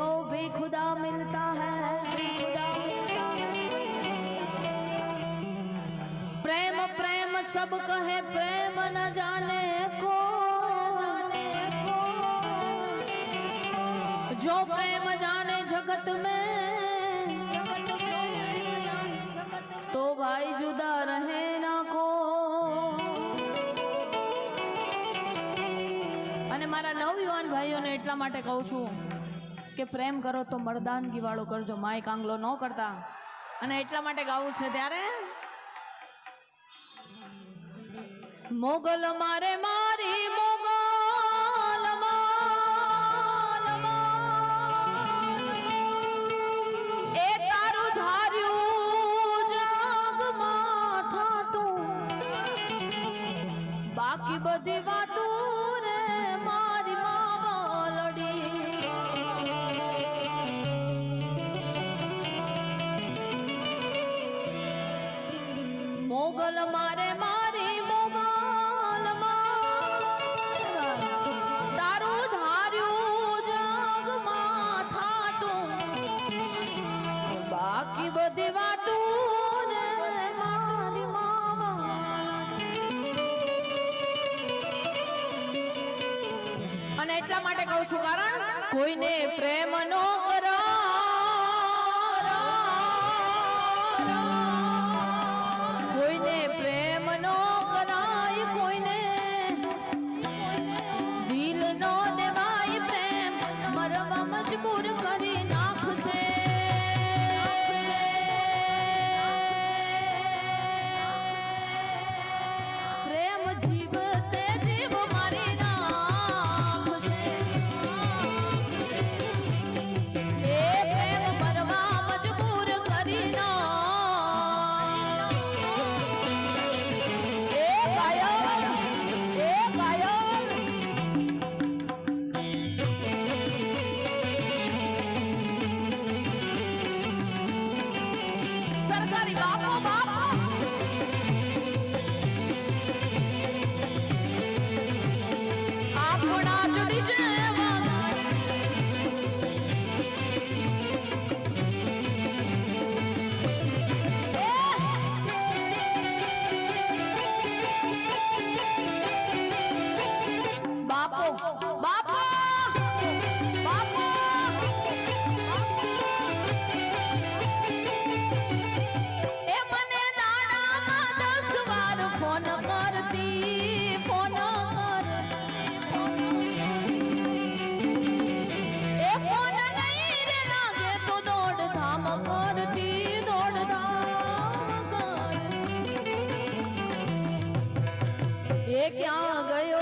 जिसको भी खुदा मिलता है प्रेम प्रेम सब कहे प्रेम न जाने को जो प्रेम जाने जगत में तो भाई जुदा रहे ना को અને મારા નવયુવાન ભાઈઓને એટલા માટે કહું છું કે પ્રેમ કરો તો મરદાનગી વાળો કરજો. માય કાંગલો ન કરતા. અને એટલા માટે ગાવું છે ત્યારે? મોગલ મારે મારી મોગલ એ તારું ધાર્યું બાકી બધી વાતું એટલા માટે કહું છું કારણ કોઈને પ્રેમ એ ક્યાં ગયો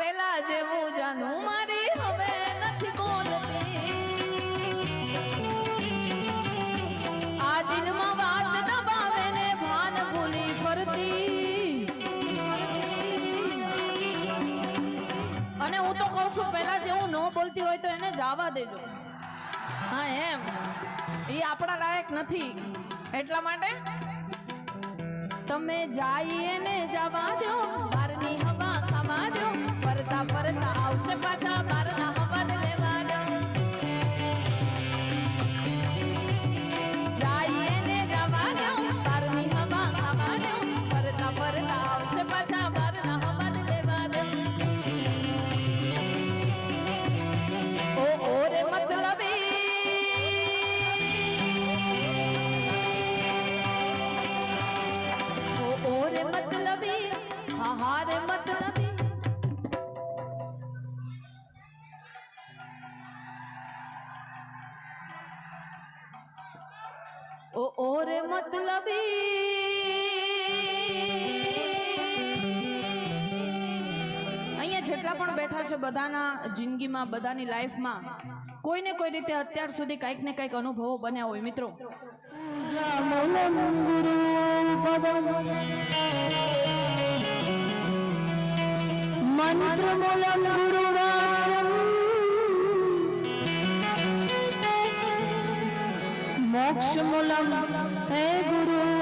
પેલા જેવું જાનું મારી હવે નથી બોલતી. આ દિનમાં વાત દબાવે ને ભાન ભૂલી ફરતી. અને હું તો કહું છું, પેલા જેવું ન બોલતી હોય તો એને જવા દેજો. હા, એમ. એ આપણા લાયક નથી. એટલા માટે તમે જાઈએ ને જવા દો બહારની હવા ખાવા દો ફરતા ફરતા આવશે પાછા મતલબી અહીંયા જેટલા પણ બેઠા છે બધાના જિંદગીમાં, બધાની લાઈફમાં કોઈ ને કોઈ રીતે અત્યાર સુધી કંઈક ને કંઈક અનુભવો બન્યા હોય, મિત્રો. મંત્ર મૂલમ ગુરુ মোক্ষ মূলম। হে গুরু।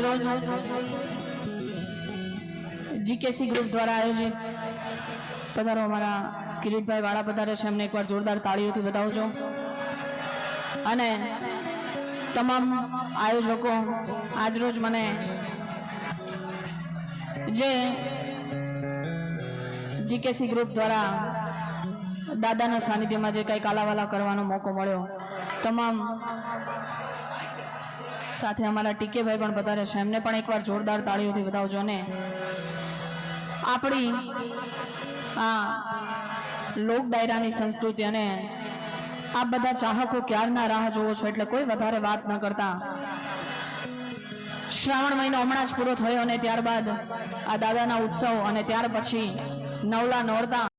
રોજ જીકેસી ગ્રુપ દ્વારા આયોજિત પધારો અમારા કિરીટભાઈ વાળા પધારે છે. એમને એકવાર જોરદાર તાળીઓથી બતાવજો અને તમામ આયોજકો આજરોજ મને જે જીકેસી ગ્રુપ દ્વારા દાદાના સાનિધ્યમાં જે કંઈ કાલાવાલા કરવાનો મોકો મળ્યો, તમામ સાથે અમારા ટીકેભાઈ પણ વધારે છે. એમને પણ એકવાર જોરદાર તાળીઓથી બતાવજો અને આપણી આ લોક ડાયરાની સંસ્કૃતિ અને આ બધા ચાહકો ક્યારના રાહ જોવો છો? એટલે કોઈ વધારે વાત ન કરતા. શ્રાવણ મહિનો હમણાં જ પૂરો થયો અને ત્યારબાદ આ દાદાના ઉત્સવ અને ત્યાર પછી નવલા નોરતા